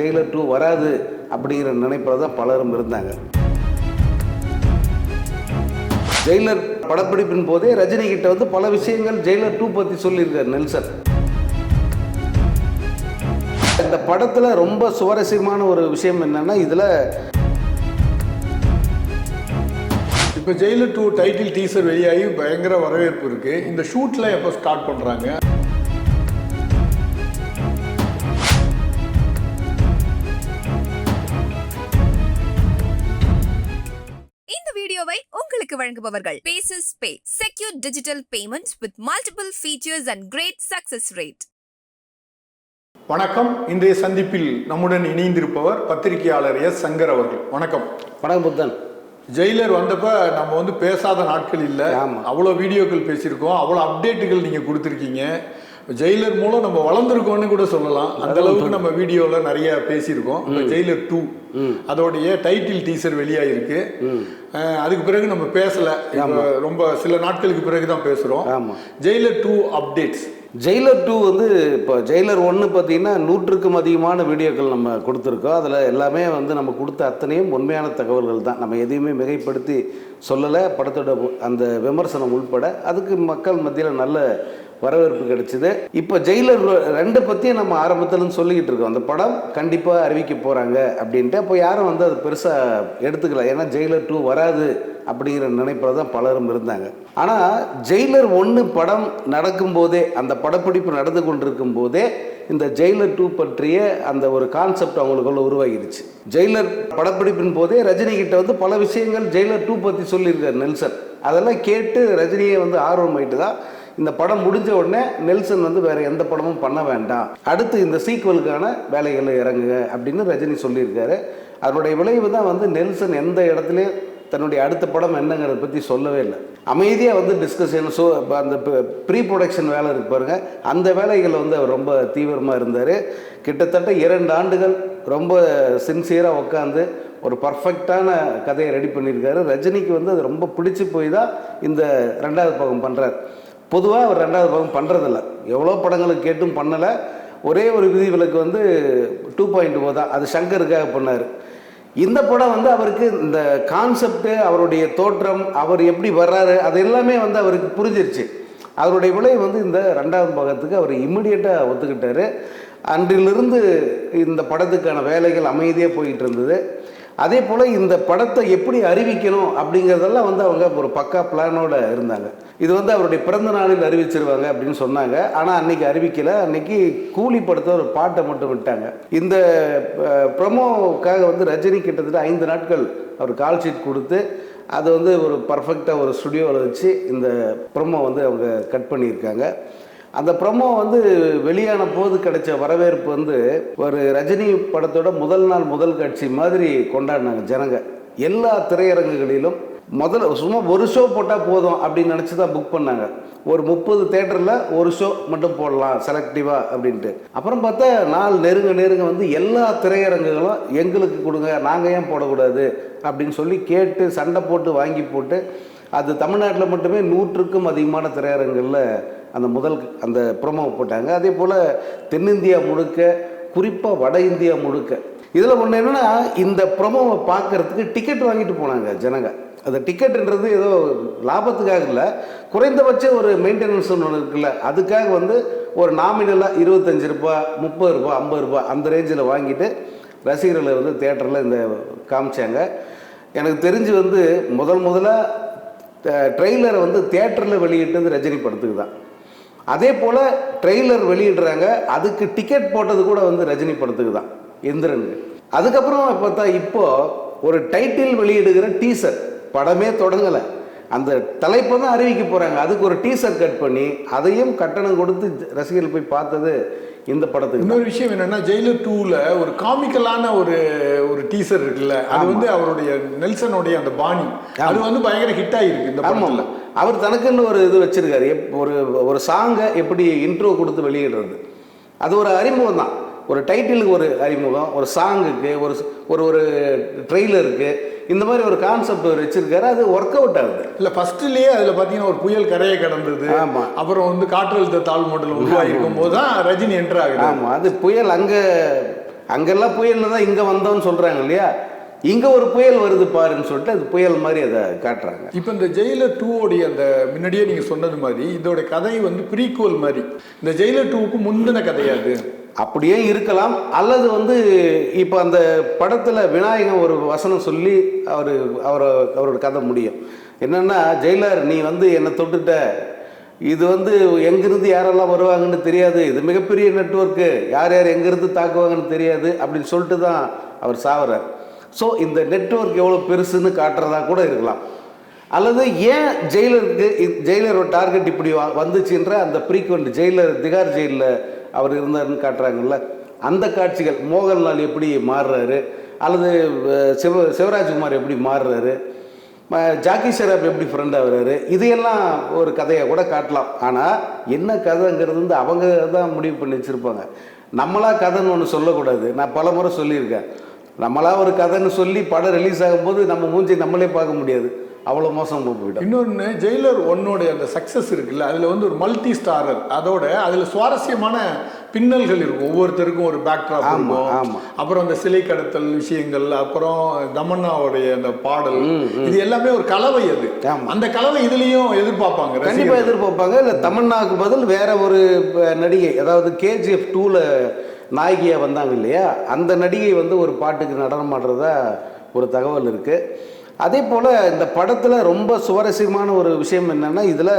Jailer two வராது அப்படிங்கிற நினைப்பில் தான் பலரும் இருந்தாங்க. ஜெயிலர் படப்பிடிப்பின் போதே ரஜினி கிட்ட வந்து பல விஷயங்கள் ஜெயிலர் டூ பற்றி சொல்லியிருக்கார் நெல்சன். இந்த படத்தில் ரொம்ப சுவாரஸ்யமான ஒரு விஷயம் என்னன்னா இதில் இப்போ ஜெயிலர் டூ டைட்டில் டீசர் வெளியாகி பயங்கர வரவேற்பு இருக்குது இந்த ஷூட்டில் எப்போ ஸ்டார்ட் பண்ணுறாங்க வழங்குபவர்கள். Bases pay secure digital payments with multiple features and great success rate வணக்கம். இன்றைய சந்திப்பில் நம்முடன் இணைந்திருப்பவர் பத்திரிகையாளர் எஸ் சங்கர் அவர்கள். வணக்கம். படம் புத்தன். ஜெயிலர் வந்தப்ப நம்ம வந்து பேசாத நாட்கள் இல்லை. ஆமா. அவ்வளோ வீடியோக்கள் பேசியிருக்கோம். அவ்வளோ அப்டேட்டுகள் நீங்க கொடுத்துருக்கீங்க. ஜெயிலர் மூலம் நம்ம வளர்ந்துருக்கோம்னு கூட சொல்லலாம். அந்த அளவுக்கு நம்ம வீடியோல நிறைய பேசியிருக்கோம். Jailer two. அதோடைய டைட்டில் டீசர் வெளியாயிருக்கு. அதுக்கு பிறகு நம்ம பேசல. ரொம்ப சில நாட்களுக்கு பிறகு தான் பேசுறோம். ஆமா. Jailer two updates Jailer two வந்து இப்போ ஜெயிலர் ஒன்று பார்த்தீங்கன்னா நூற்றுக்கும் அதிகமான வீடியோக்கள் நம்ம கொடுத்துருக்கோம். அதில் எல்லாமே வந்து நம்ம கொடுத்த அத்தனையும் உண்மையான தகவல்கள் தான். நம்ம எதையுமே மிகைப்படுத்தி சொல்லலை. படத்தோட அந்த விமர்சனம் உள்பட அதுக்கு மக்கள் மத்தியில் நல்ல வரவேற்பு கிடைச்சிது. இப்போ ஜெயிலர் ரெண்டு பற்றியும் நம்ம ஆரம்பத்துலேருந்து சொல்லிக்கிட்டு இருக்கோம். அந்த படம் கண்டிப்பாக அறிவிக்க போகிறாங்க அப்படின்ட்டு அப்போ யாரும் வந்து அது பெருசாக எடுத்துக்கல. ஏன்னா ஜெயிலர் டூ வராது அப்படிங்கிற நினைப்பில் தான் பலரும் இருந்தாங்க. ஆனால் ஜெயிலர் ஒன்று படம் நடக்கும்போதே அந்த படப்பிடிப்பு நடந்து கொண்டிருக்கும் போதே இந்த ஜெயிலர் டூ பற்றிய அந்த ஒரு கான்செப்ட் அவங்களுக்குள்ள உருவாகிடுச்சு. ஜெயிலர் படப்பிடிப்பின் போதே ரஜினி கிட்ட வந்து பல விஷயங்கள் ஜெயிலர் டூ பற்றி சொல்லியிருக்கார் நெல்சன். அதெல்லாம் கேட்டு ரஜினியை வந்து ஆர்வமாயிட்டு தான் இந்த படம் முடிஞ்ச உடனே நெல்சன் வந்து வேற எந்த படமும் பண்ண வேண்டாம். அடுத்து இந்த சீக்வலுக்கான வேலைகளை இறங்குங்க அப்படின்னு ரஜினி சொல்லியிருக்காரு. அதனுடைய விளைவு தான் வந்து நெல்சன் எந்த இடத்துலையும் தன்னுடைய அடுத்த படம் என்னங்கிறத பற்றி சொல்லவே இல்லை. அமைதியாக வந்து டிஸ்கஷன் ஸோ அந்த ப்ரீ ப்ரொடக்ஷன் வேலை இருக்கு பாருங்க. அந்த வேலைகளில் வந்து அவர் ரொம்ப தீவிரமாக இருந்தார். கிட்டத்தட்ட இரண்டு ஆண்டுகள் ரொம்ப சின்சியராக உட்காந்து ஒரு பர்ஃபெக்டான கதையை ரெடி பண்ணியிருக்காரு. ரஜினிக்கு வந்து அது ரொம்ப பிடிச்சி போய் தான் இந்த ரெண்டாவது பக்கம் பண்ணுறார் பொதுவாக அவர் ரெண்டாவது பாகம் பண்ணுறதில்ல எவ்வளோ படங்களுக்கு கேட்டும் பண்ணலை. ஒரே ஒரு விதிவிலக்கு வந்து டூ பாயிண்ட் ஓ தான். அது சங்கருக்காக பண்ணார். இந்த படம் வந்து அவருக்கு இந்த கான்செப்டு அவருடைய தோற்றம் அவர் எப்படி வர்றாரு அது எல்லாமே வந்து அவருக்கு புரிஞ்சிருச்சு. அவருடைய விலை வந்து இந்த ரெண்டாவது பாகத்துக்கு அவர் இம்மிடியட்டாக ஒத்துக்கிட்டாரு. அன்றிலிருந்து இந்த படத்துக்கான வேலைகள் அமைதியாக போயிட்டு இருந்தது. அதே போல் இந்த படத்தை எப்படி அறிவிக்கணும் அப்படிங்கிறதெல்லாம் வந்து அவங்க ஒரு பக்கா பிளானோட இருந்தாங்க. இது வந்து அவருடைய பிறந்த நாளில் அறிவிச்சிருவாங்க அப்படின்னு சொன்னாங்க. ஆனால் அன்னைக்கு அறிவிக்கலை. அன்னைக்கு கூலி படத்தை ஒரு பாட்டை மட்டும் விட்டாங்க. இந்த ப்ரமோவுக்காக வந்து ரஜினி கிட்டத்தட்ட ஐந்து நாட்கள் அவர் கால் ஷீட் கொடுத்து அதை வந்து ஒரு பர்ஃபெக்டாக ஒரு ஸ்டுடியோவில் வச்சு இந்த ப்ரொமோ வந்து அவங்க கட் பண்ணியிருக்காங்க. அந்த ப்ரொமோ வந்து வெளியான போது கிடைச்ச வரவேற்பு வந்து ஒரு ரஜினி படத்தோட முதல் நாள் முதல் காட்சி மாதிரி கொண்டாடினாங்க ஜனங்க. எல்லா திரையரங்குகளிலும் முதல்ல சும்மா ஒரு ஷோ போட்டால் போதும் அப்படின்னு நினச்சி தான் புக் பண்ணாங்க. ஒரு முப்பது தேட்டரில் ஒரு ஷோ மட்டும் போடலாம் செலக்டிவாக அப்படின்ட்டு. அப்புறம் பார்த்தா நாள் நெருங்க நெருங்க வந்து எல்லா திரையரங்குகளும் எங்களுக்கு கொடுங்க நாங்கள் ஏன் போடக்கூடாது? அப்படின்னு சொல்லி கேட்டு சண்டை போட்டு வாங்கி போட்டு அது தமிழ்நாட்டில் மட்டுமே நூற்றுக்கும் அதிகமான திரையரங்குகளில் அந்த முதல் அந்த ப்ரோமோ போட்டாங்க. அதே போல் தென்னிந்தியா முழுக்க குறிப்பாக வட இந்தியா முழுக்க. இதில் ஒன்று என்னென்னா இந்த ப்ரோமோவை பார்க்கறதுக்கு டிக்கெட் வாங்கிட்டு போனாங்க ஜனங்கள் அந்த டிக்கெட்டுன்றது ஏதோ லாபத்துக்காக இல்லை குறைந்தபட்ச ஒரு மெயின்டெனன்ஸ் ஒன்று இருக்குல்ல அதுக்காக வந்து ஒரு நாமினலாக இருபத்தஞ்சு ரூபா முப்பது ரூபா ஐம்பது ரூபா அந்த ரேஞ்சில் வாங்கிட்டு ரசிகர்களை வந்து தேட்டரில் இந்த காமிச்சாங்க. எனக்கு தெரிஞ்சு வந்து முதல் முதலாக ட்ரெய்லரை வந்து தேட்டரில் வெளியிட்டது ரஜினி படத்துக்கு தான். அதே போல் ட்ரெய்லர் வெளியிடுறாங்க அதுக்கு டிக்கெட் போட்டது கூட வந்து ரஜினி படத்துக்கு தான் எந்திரனுக்கு அதுக்கப்புறம் பார்த்தா இப்போது ஒரு டைட்டில் வெளியிடுகிற டீசர் படமே தொடங்கலை. அந்த தலைப்பை தான் அறிவிக்க போகிறாங்க அதுக்கு ஒரு டீசர் கட் பண்ணி அதையும் கட்டணம் கொடுத்து ரசிகர்கள் போய் பார்த்தது இந்த படத்துக்கு. இன்னொரு விஷயம் என்னன்னா ஜெயிலர் டூல ஒரு காமிக்கலான ஒரு ஒரு டீசர் இருக்குல்ல அது வந்து அவருடைய நெல்சனுடைய அந்த பாணி. அது வந்து பயங்கர ஹிட் ஆயிருக்கு இந்த படத்துல. அவர் தனக்குன்னு ஒரு இது வச்சிருக்காரு. எப் ஒரு ஒரு சாங்கை எப்படி இன்ட்ரோ கொடுத்து வெளியிடுறது. அது ஒரு அறிமுகம் தான். ஒரு டைட்டிலுக்கு ஒரு அறிமுகம் ஒரு சாங்குக்கு ஒரு ஒரு ஒரு ட்ரெய்லருக்கு இந்த மாதிரி ஒரு கான்செப்ட் அவர் வச்சிருக்காரு அது ஒர்க் அவுட் ஆகுது. இல்ல ஃபர்ஸ்ட்லயே அதுல பாத்தீங்கன்னா ஒரு புயல் கரையை கடந்தது. ஆமா. அப்புறம் வந்து காற்றழுத்த தாழ் மாடல் உருவாகி இருக்கும் போது தான் ரஜினி என்டர் ஆகுது. ஆமாம் அது புயல் அங்கே அங்கெல்லாம் புயலில் தான் இங்கே வந்தோம்னு சொல்கிறாங்க இல்லையா? இங்கே ஒரு புயல் வருது பாருன்னு சொல்லிட்டு அது புயல் மாதிரி அதை காட்டுறாங்க. இப்போ இந்த ஜெயிலர் டூவோடைய அந்த முன்னாடியே நீங்க சொன்னது மாதிரி இதோட கதை வந்து ப்ரீக்குவல் மாதிரி. இந்த ஜெயிலர் டூவுக்கு முந்தின கதையாது அப்படியே இருக்கலாம். அல்லது வந்து இப்போ அந்த படத்தில் விநாயகன் ஒரு வசனம் சொல்லி அவர் அவரை அவரோட கதை முடியும். என்னென்னா ஜெயிலர் நீ வந்து என்னை தொட்டுட்ட. இது வந்து எங்கேருந்து யாரெல்லாம் வருவாங்கன்னு தெரியாது. இது மிகப்பெரிய நெட்வொர்க்கு யார் யார் எங்கேருந்து தாக்குவாங்கன்னு தெரியாது அப்படின்னு சொல்லிட்டு தான் அவர் சாவறார். ஸோ இந்த நெட்வொர்க் எவ்வளோ பெருசுன்னு காட்டுறதா கூட இருக்கலாம். அல்லது ஏன் ஜெயிலருக்கு ஜெயிலரோட டார்கெட் இப்படி வந்துச்சுன்ற அந்த ப்ரீக்வெண்ட் ஜெயிலர் திகார் ஜெயிலில் அவர் இருந்தாருன்னு காட்டுறாங்கல்ல அந்த காட்சிகள் மோகன்லால் எப்படி மாறுறாரு அல்லது சிவ சிவராஜ்குமார் எப்படி மாறுறாரு ஜாக்கி ஷெராப் எப்படி ஃப்ரெண்ட் ஆகுறாரு இதையெல்லாம் ஒரு கதையை கூட காட்டலாம். ஆனால் என்ன கதைங்கிறது வந்து அவங்க தான் முடிவு பண்ணி வச்சுருப்பாங்க. நம்மளா கதைன்னு ஒன்று சொல்லக்கூடாது. நான் பல முறை சொல்லியிருக்கேன். நம்மளாக ஒரு கதைன்னு சொல்லி படம் ரிலீஸ் ஆகும்போது நம்ம மூஞ்சி நம்மளே பார்க்க முடியாது. அவ்வளோ மோசம் போயிடும் இன்னொன்று ஜெயிலர் ஒன்னோடைய அந்த சக்ஸஸ் இருக்குல்ல அதில் வந்து ஒரு மல்டி ஸ்டாரர் அதோட அதில் சுவாரஸ்யமான பின்னல்கள் இருக்கும். ஒவ்வொருத்தருக்கும் ஒரு பேக்ட்ராப் ஆமா, இருக்கும். ஆமா. அப்புறம் அந்த சிலை கடத்தல் விஷயங்கள் அப்புறம் தமன்னாவுடைய அந்த பாடல். இது எல்லாமே ஒரு கலவை அது. அந்த கலவை இதுலயும் எதிர்பார்ப்பாங்க ரசிகர்கள். எதிர்பார்ப்பாங்க. இல்லை தமன்னாவுக்கு பதில் வேற ஒரு நடிகை அதாவது கேஜிஎஃப் டூவில் நாயகியாக வந்தாங்க இல்லையா? அந்த நடிகை வந்து ஒரு பாட்டுக்கு நடனம் ஆடுறதா ஒரு தகவல் இருக்குது அதே போல் இந்த படத்தில் ரொம்ப சுவாரஸ்யமான ஒரு விஷயம் என்னென்னா இதில்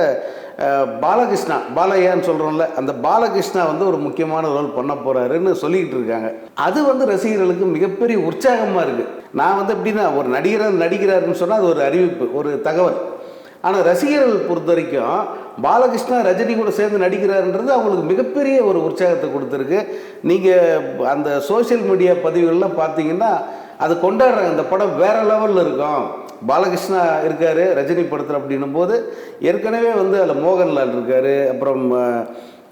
பாலகிருஷ்ணா பாலையான்னு சொல்கிறோம்ல அந்த பாலகிருஷ்ணா வந்து ஒரு முக்கியமான ரோல் பண்ண போகிறாருன்னு சொல்லிக்கிட்டு இருக்காங்க. அது வந்து ரசிகர்களுக்கு மிகப்பெரிய உற்சாகமாக இருக்குது நான் வந்து எப்படின்னா ஒரு நடிகர் நடிக்கிறாருன்னு சொன்னால் அது ஒரு அறிவிப்பு ஒரு தகவல். ஆனால் ரசிகர்கள் பொறுத்த வரைக்கும் பாலகிருஷ்ணா ரஜினி கூட சேர்ந்து நடிக்கிறாருன்றது அவங்களுக்கு மிகப்பெரிய ஒரு உற்சாகத்தை கொடுத்துருக்கு. நீங்கள் அந்த சோஷியல் மீடியா பதிவுகள்லாம் பார்த்தீங்கன்னா அது கொண்டாடுறாங்க. இந்த படம் வேற லெவலில் இருக்கும். பாலகிருஷ்ணா இருக்காரு ரஜினி படத்தில் அப்படின்னும் போது ஏற்கனவே வந்து அதில் மோகன்லால் இருக்காரு அப்புறம் அஹ்,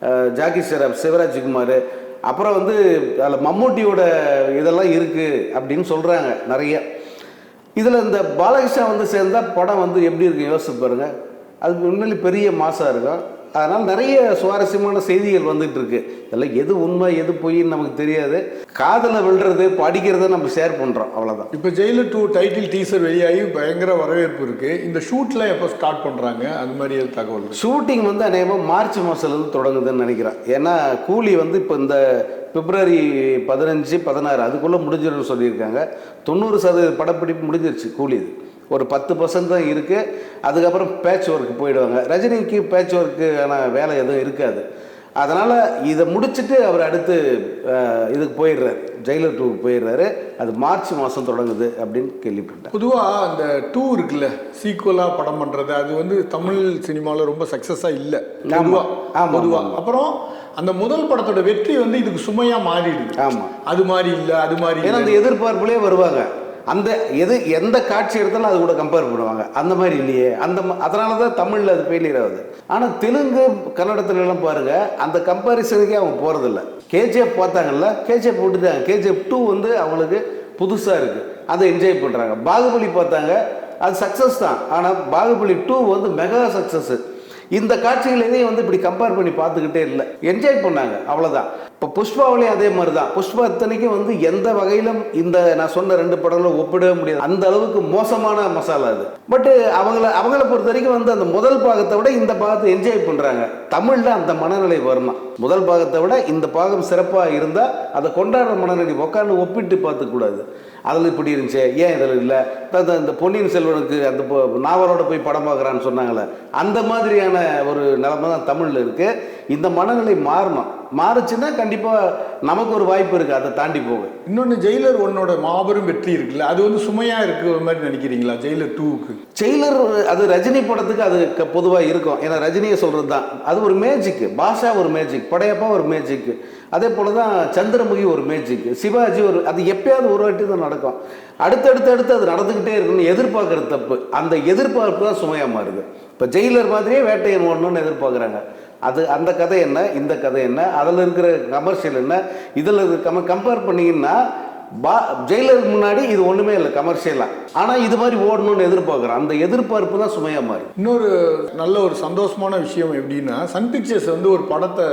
அஹ், ஜாக்கி ஷெராப் சிவராஜ்குமார் அப்புறம் வந்து அதில் மம்மூட்டியோட இதெல்லாம் இருக்குது அப்படின்னு சொல்கிறாங்க நிறைய. இதில் இந்த பாலகிருஷ்ணா வந்து சேர்ந்தால் படம் வந்து எப்படி இருக்கு? யோசிச்சு பாருங்க. அது உண்மையிலே பெரிய மாசாக இருக்கும். அதனால் நிறைய சுவாரஸ்யமான செய்திகள் வந்துட்டு இருக்கு இதெல்லாம் எது உண்மை எது பொய்ன்னு நமக்கு தெரியாது. காதலை விழுறது படிக்கிறத நம்ம ஷேர் பண்ணுறோம் அவ்வளோதான் இப்போ ஜெயிலர் டூ டைட்டில் டீசர் வெளியாகி பயங்கர வரவேற்பு இருக்கு. இந்த ஷூட்ல எப்போ ஸ்டார்ட் பண்றாங்க? அது மாதிரி தகவல். ஷூட்டிங் வந்து அநேகமாக மார்ச் மாதத்துலேருந்து தொடங்குதுன்னு நினைக்கிறேன். ஏன்னா கூலி வந்து இப்போ இந்த பிப்ரவரி பதினஞ்சு பதினாறு அதுக்குள்ளே முடிஞ்சிடும்னு சொல்லியிருக்காங்க. தொண்ணூறு சதவீத படப்பிடிப்பு முடிஞ்சிருச்சு கூலி இது. ஒரு பத்து பர்சன்ட் தான் இருக்குது அதுக்கப்புறம் பேட்ச் ஒர்க் போயிடுவாங்க. ரஜினிக்கு பேட்ச் ஒர்க்குக்கான வேலை எதுவும் இருக்காது. அதனால் இதை முடிச்சுட்டு அவர் அடுத்து இதுக்கு போயிடுறாரு. ஜெயிலர் டூக்கு போயிடுறாரு. அது மார்ச் மாதம் தொடங்குது அப்படின்னு கேள்விப்பட்டேன். பொதுவா அந்த டூ இருக்குல்ல சீக்குவலா படம் பண்றது அது வந்து தமிழ் சினிமால ரொம்ப சக்சஸா இல்ல. ஆமா. பொதுவா ஆமா, பொதுவா. ஆமா. அப்புறம் அந்த முதல் படத்தோட வெற்றி வந்து இதுக்கு சுமையா மாறிடுது. ஆமாம் அது மாதிரி இல்ல அது மாதிரி ஏன்னா அந்த எதிர்பார்ப்புலேயே வருவாங்க. அந்த எது எந்த காட்சி எடுத்தாலும் அது கூட கம்பேர் பண்ணுவாங்க. அந்த மாதிரி இல்லையே. அந்த ம- அதனால தான் தமிழில் அது ஃபெயிலியர் ஆகுது. ஆனால் தெலுங்கு கன்னடத்துல எல்லாம் பாருங்க அந்த கம்பேரிசனுக்கே அவங்க போகிறதில்ல கேஜிஎஃப் பார்த்தாங்கல்ல கேஜிஎஃப் விட்டுட்டாங்க. கேஜிஎஃப் டூ வந்து அவங்களுக்கு புதுசாக இருக்குது அதை என்ஜாய் பண்ணுறாங்க பாகுபலி பார்த்தாங்க. அது சக்ஸஸ் தான். ஆனால் பாகுபலி டூ வந்து மெகா சக்ஸஸ்ஸு இந்த காட்சிகள் எதையும் வந்து இப்படி கம்பேர் பண்ணி பார்த்துக்கிட்டே இல்லை. என்ஜாய் பண்ணாங்க அவ்வளோதான் இப்போ புஷ்பாவிலையும் அதே மாதிரி தான் புஷ்பா இத்தனைக்கும் வந்து எந்த வகையிலும் இந்த நான் சொன்ன ரெண்டு படங்களும் ஒப்பிடவே முடியாது. அந்த அளவுக்கு மோசமான மசாலா அது. பட்டு அவங்கள அவங்கள பொறுத்த வரைக்கும் வந்து அந்த முதல் பாகத்தை விட இந்த பாகத்தை என்ஜாய் பண்ணுறாங்க தமிழில் அந்த மனநிலை வருமா? முதல் பாகத்தை விட இந்த பாகம் சிறப்பாக இருந்தால் அதை கொண்டாடுற மனநிலை உட்காந்து ஒப்பிட்டு பார்த்துக்கூடாது அதில் இப்படி இருந்துச்சு ஏன் இதில் இல்லை? இந்த பொன்னியின் செல்வனுக்கு அந்த பொ- நாவலோட போய் படம் பார்க்குறான்னு சொன்னாங்களே அந்த மாதிரியான ஒரு நிலைமை தான் தமிழில் இருக்குது இந்த மனநிலை மாறணும். மாறுச்சுன்னா கண்டிப்பாக நமக்கு ஒரு வாய்ப்பு இருக்குது அதை தாண்டி போக. இன்னொன்னு ஜெயிலர் ஒன்னோட மாபெரும் வெற்றி இருக்குல்ல அது வந்து சுமையா இருக்கிற மாதிரி நினைக்கிறீங்களா ஜெயிலர் டூக்கு ஜெயிலர் அது ரஜினி படத்துக்கு அது பொதுவாக இருக்கும். ஏன்னா ரஜினியை சொல்கிறது தான் அது ஒரு மேஜிக் பாஷா ஒரு மேஜிக் படையப்பா ஒரு மேஜிக் அதே போல தான் சந்திரமுகி ஒரு மேஜிக் சிவாஜி ஒரு அது எப்பயாவது ஒரு வாட்டி தான் நடக்கும். அடுத்தடுத்து அடுத்து அது நடந்துக்கிட்டே இருக்குன்னு எதிர்பார்க்குறது தப்பு. அந்த எதிர்பார்ப்பு தான் சுமையாக மாறுது. இப்போ ஜெயிலர் மாதிரியே வேட்டையன் ஒன்றுன்னு எதிர்பார்க்குறாங்க. அது அந்த கதை என்ன இந்த கதை என்ன அதில் இருக்கிற கமர்ஷியல் என்ன இதில் கம கம்பேர் பண்ணிங்கன்னா பா ஜெயிலருக்கு முன்னாடி இது ஒன்றுமே இல்லை கமர்ஷியலாக ஆனால் இது மாதிரி ஓடணும்னு எதிர்பார்க்குறோம் அந்த எதிர்பார்ப்பு தான் சுமையாக மாறி. இன்னொரு நல்ல ஒரு சந்தோஷமான விஷயம் எப்படின்னா சன் பிக்சர்ஸ் வந்து ஒரு படத்தை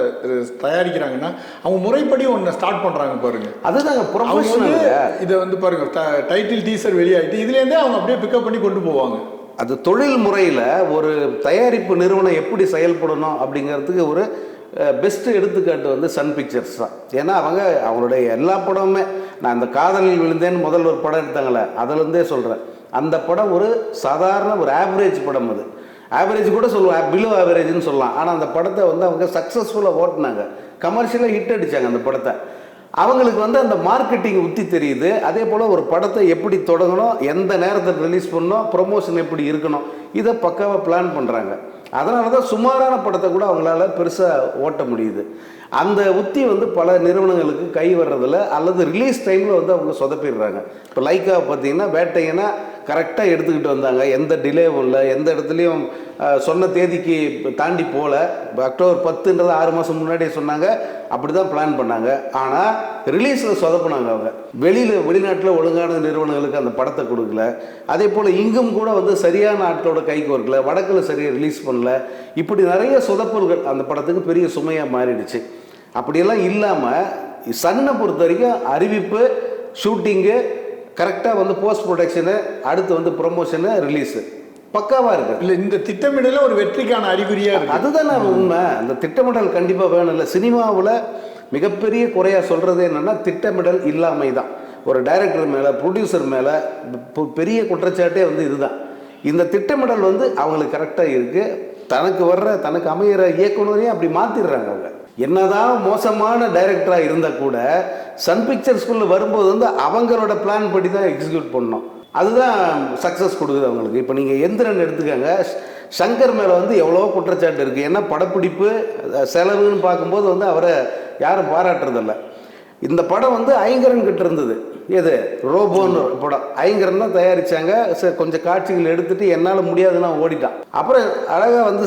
தயாரிக்கிறாங்கன்னா அவங்க முறைப்படி ஒன்று ஸ்டார்ட் பண்றாங்க பாருங்க. அதுதாங்க ப்ரொஃபஷனல் இதை வந்து பாருங்க டைட்டில் டீசர் வெளியாயிட்டு இதுலேருந்தே அவங்க அப்படியே பிக்கப் பண்ணி கொண்டு போவாங்க. அது தொழில் முறையில் ஒரு தயாரிப்பு நிறுவனம் எப்படி செயல்படணும் அப்படிங்கிறதுக்கு ஒரு பெஸ்ட்டு எடுத்துக்காட்டு வந்து சன் பிக்சர்ஸ் தான். ஏன்னா அவங்க அவங்களுடைய எல்லா படமுமே நான் இந்த காதலில் விழுந்தேன்னு முதல் ஒரு படம் எடுத்தாங்களே அதுலேருந்தே சொல்கிறேன் அந்த படம் ஒரு சாதாரண ஒரு ஆவரேஜ் படம் அது. ஆவரேஜ் கூட சொல்லுவோம் பிலோ ஆவரேஜ்னு சொல்லலாம். ஆனால் அந்த படத்தை வந்து அவங்க சக்ஸஸ்ஃபுல்லாக ஓட்டினாங்க. கமர்ஷியலாக ஹிட் அடித்தாங்க அந்த படத்தை. அவங்களுக்கு வந்து அந்த மார்க்கெட்டிங் உத்தி தெரியுது. அதே போல் ஒரு படத்தை எப்படி தொடங்கணும் எந்த நேரத்தில் ரிலீஸ் பண்ணணும் ப்ரொமோஷன் எப்படி இருக்கணும் இதை பக்காவாக பிளான் பண்ணுறாங்க அதனால தான் சுமாரான படத்தை கூட அவங்களால பெருசாக ஓட்ட முடியுது. அந்த உத்தி வந்து பல நிறுவனங்களுக்கு கை வர்றதில்ல அல்லது ரிலீஸ் டைமில் வந்து அவங்க சொதப்பிடுறாங்க. இப்போ லைக்காக பார்த்தீங்கன்னா வேட்டைங்கன்னா கரெக்டாக எடுத்துக்கிட்டு வந்தாங்க. எந்த டிலேவும் இல்லை. எந்த இடத்துலையும் சொன்ன தேதிக்கு தாண்டி போகல அக்டோபர் பத்துன்றது ஆறு மாதம் முன்னாடியே சொன்னாங்க. அப்படி தான் பிளான் பண்ணாங்க ஆனால் ரிலீஸில் சொதப்புனாங்க அவங்க. வெளியில் வெளிநாட்டில் ஒழுங்கான நிறுவனங்களுக்கு அந்த படத்தை கொடுக்கல. அதே போல் இங்கும் கூட வந்து சரியான ஆட்களோட கைக்கு வரல. வடக்கில் சரியாக ரிலீஸ் பண்ணல. இப்படி நிறைய சொதப்பல்கள் அந்த படத்துக்கு பெரிய சுமையாக மாறிடுச்சு. அப்படியெல்லாம் இல்லாமல் சன்னை பொறுத்த வரைக்கும் அறிவிப்பு ஷூட்டிங்கு கரெக்டாக வந்து போஸ்ட் ப்ரொடக்ஷனு அடுத்து வந்து ப்ரொமோஷனு ரிலீஸு பக்காவாக இருக்குது இல்ல இந்த திட்டமிடல ஒரு வெற்றிக்கான அறிகுறியா இருக்கு. அதுதான் நான் உண்மை. அந்த திட்டமிடல் கண்டிப்பாக வேணும் இல்லை சினிமாவில் மிகப்பெரிய குறையா சொல்கிறது என்னென்னா திட்டமிடல் இல்லாமை தான். ஒரு டைரக்டர் மேலே ப்ரொடியூசர் மேலே பெரிய குற்றச்சாட்டே வந்து இதுதான். இந்த திட்டமிடல் வந்து அவங்களுக்கு கரெக்டாக இருக்குது தனக்கு வர்ற தனக்கு அமையிற இயக்குனரையும் அப்படி மாற்றிடுறாங்க அவங்க. என்னதான் மோசமான டைரக்டராக இருந்தால் கூட சன் பிக்சர்ஸ்குள்ளே வரும்போது வந்து அவங்களோட பிளான் படி தான் எக்ஸிக்யூட் பண்ணணும் அதுதான் சக்ஸஸ் கொடுக்குது அவங்களுக்கு. இப்போ நீங்கள் எந்திரன் எடுத்துக்கோங்க சங்கர் மேலே வந்து எவ்வளோ குற்றச்சாட்டு இருக்குது ஏன்னா படப்பிடிப்பு செலவுன்னு பார்க்கும்போது வந்து அவரை யாரும் பாராட்டுறதில்ல. இந்த படம் வந்து ஐங்கரன் கிட்ட இருந்தது. எது ரோபோன்னு படம். ஐங்கரன் தான் தயாரிச்சாங்க. சரி கொஞ்சம் காட்சிகள் எடுத்துட்டு என்னால் முடியாதுன்னா ஓடிட்டான். அப்புறம் அழகாக வந்து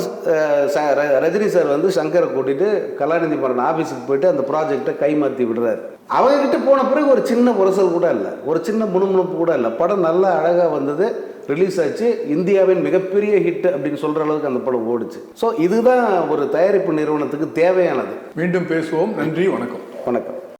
ரஜினி சார் வந்து சங்கரை கூட்டிட்டு கலாநிதி மாறன் ஆஃபீஸுக்கு போயிட்டு அந்த ப்ராஜெக்டை கைமாற்றி விடுறாரு. அவங்க கிட்ட போன பிறகு ஒரு சின்ன உரசல் கூட இல்லை. ஒரு சின்ன முணுமுணுப்பு கூட இல்லை. படம் நல்லா அழகாக வந்தது. ரிலீஸ் ஆச்சு. இந்தியாவின் மிகப்பெரிய ஹிட் அப்படின்னு சொல்கிற அளவுக்கு அந்த படம் ஓடுச்சு. ஸோ இதுதான் ஒரு தயாரிப்பு நிறுவனத்துக்கு தேவையானது. மீண்டும் பேசுவோம். நன்றி. வணக்கம். வணக்கம்.